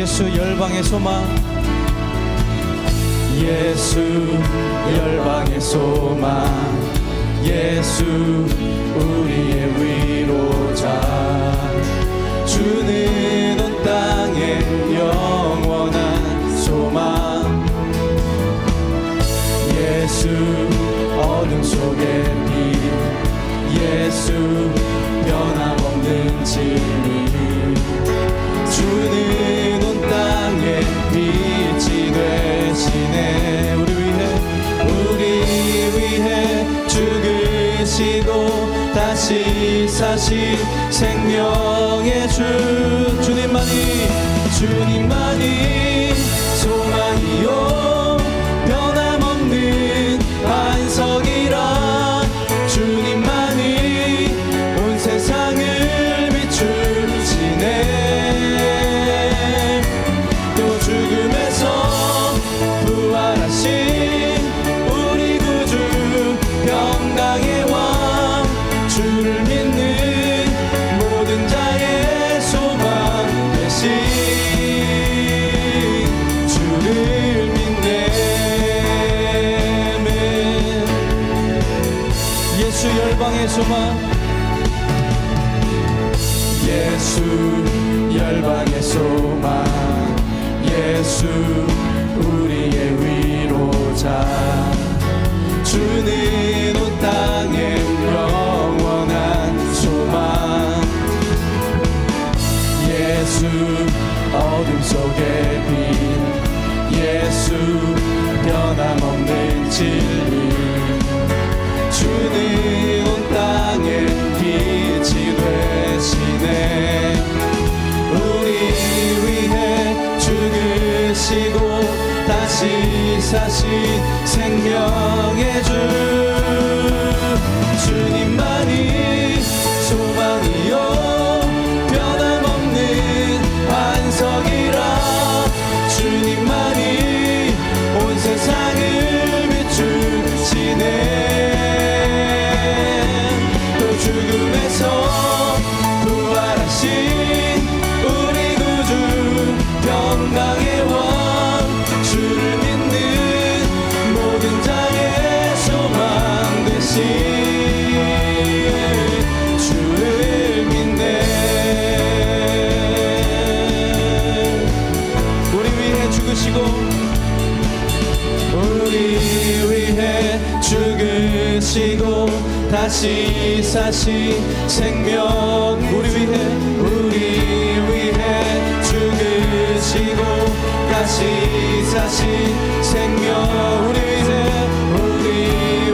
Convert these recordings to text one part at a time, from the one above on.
예수 열방의 소망. 예수 열방의 소망. 예수 우리의 위로자. 주는 온 땅에 영원한 소망. 예수 어둠 속의 빛 예수 변함없는 진 사신 생명의 주 주님만이 주님만이 소망. 예수 열방의 소망. 예수 우리의 위로자. 주는 온 땅에 영원한 소망. 예수 어둠 속의 빛. 예수 변함없는 진리 사신 생명의 주 죽으시고 우리 위해 죽으시고 다시 사신 생명 우리 위해 우리 위해 죽으시고 다시 사신 생명 우리 위해 우리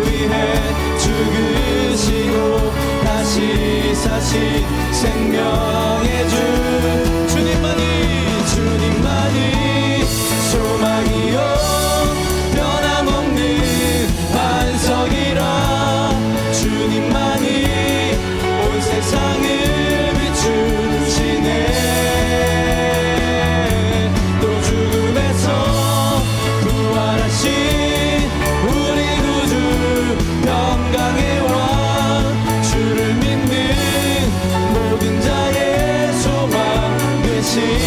위해 죽으시고 다시 사신 생명 소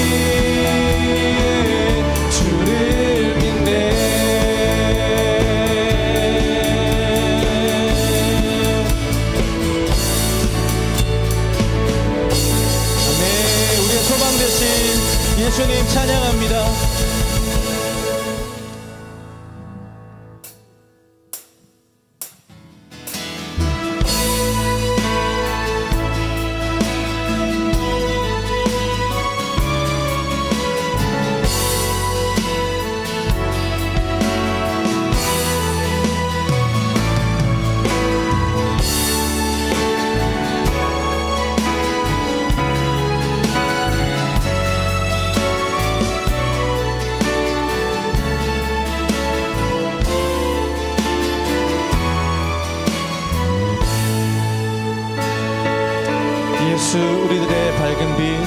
예수 우리들의 밝은 빛.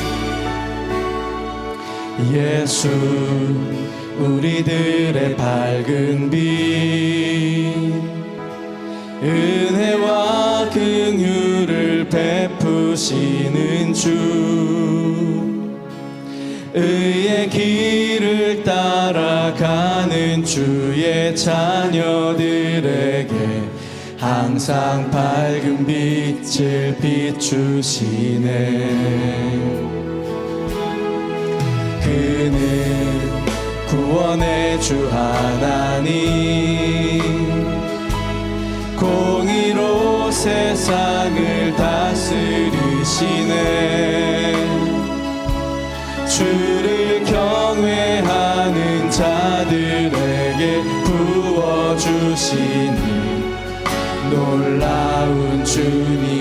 예수 우리들의 밝은 빛. 은혜와 긍휼을 베푸시는 주. 의의 길을 따라가는 주의 자녀들에게 항상 밝은 빛을 비추시네. 그는 구원의 주 하나님 공의로 세상을 다스리시네. 주를 경외하는 자들에게 부어주시네. 놀라운 주님.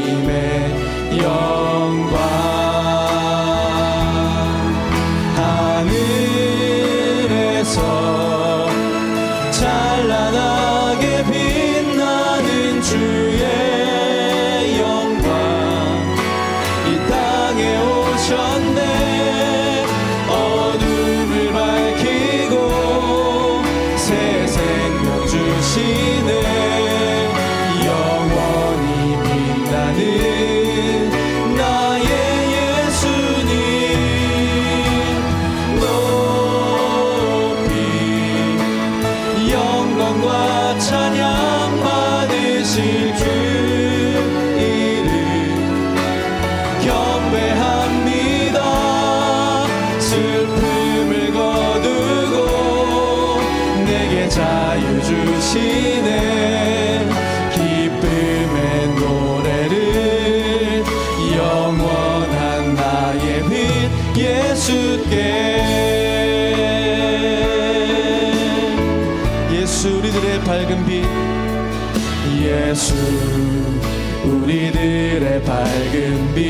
금빛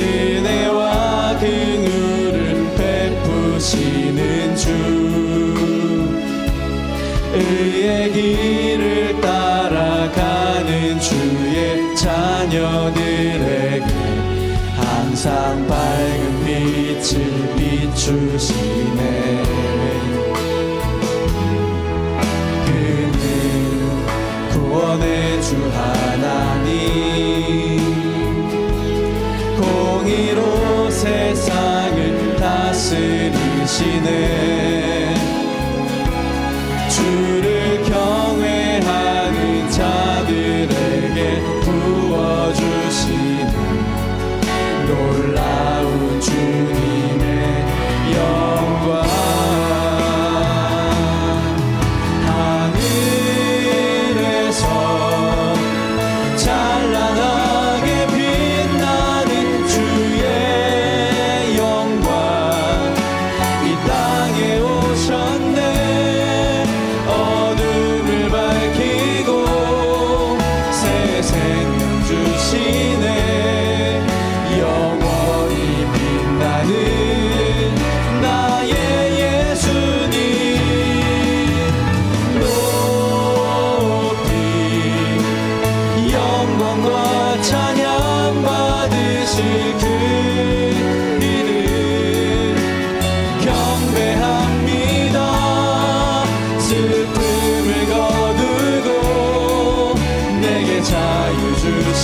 은혜와 긍휼을 베푸시는 주 의의 길을 따라가는 주의 자녀들에게 항상 밝은 빛을 비추시네 주 하. 다스리시네. 주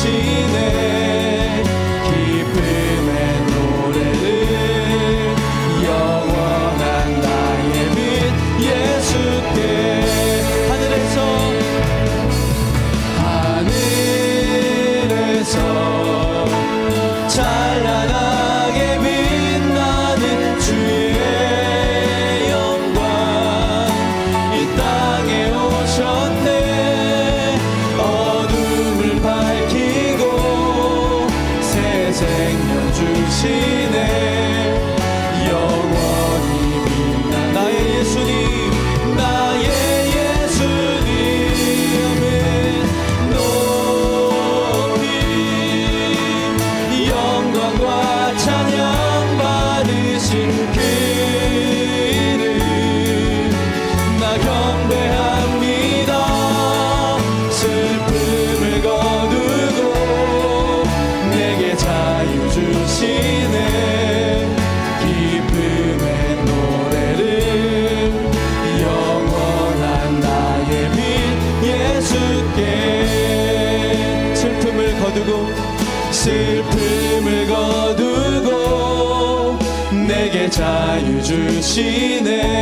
she 내게 자유 주시네.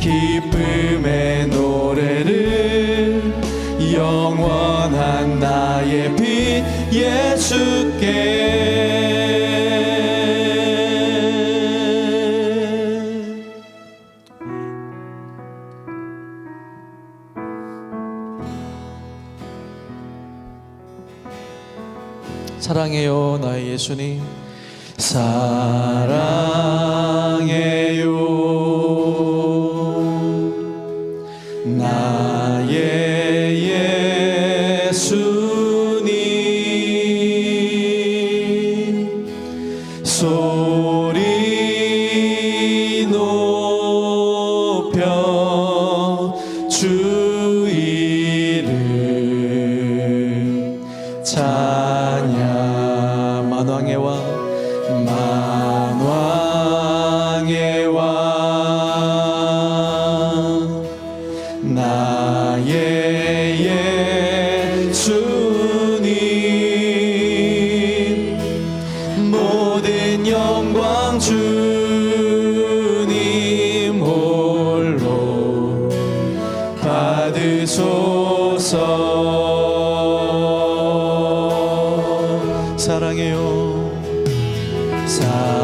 기쁨의 노래를 영원한 나의 빛 예수께. 사랑해요 나의 예수님 사랑해요. 나의 예수님 소리 높여 주 이름 찬양 만왕의 왕 만왕의 왕 나의 예수님 모든 영광 주님 홀로 받으소서. 사랑해요 사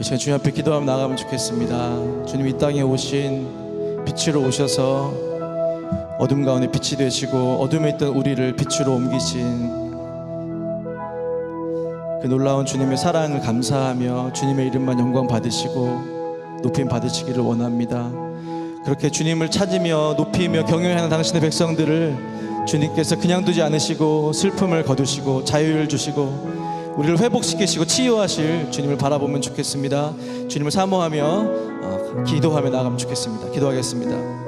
이 시간 주님 앞에 기도하며 나가면 좋겠습니다 주님 이 땅에 오신 빛으로 오셔서 어둠 가운데 빛이 되시고 어둠에 있던 우리를 빛으로 옮기신 그 놀라운 주님의 사랑을 감사하며 주님의 이름만 영광 받으시고 높임 받으시기를 원합니다. 그렇게 주님을 찾으며 높이며 경외하는 당신의 백성들을 주님께서 그냥 두지 않으시고 슬픔을 거두시고 자유를 주시고 우리를 회복시키시고 치유하실 주님을 바라보면 좋겠습니다. 주님을 사모하며 어, 기도하며 나가면 좋겠습니다. 기도하겠습니다.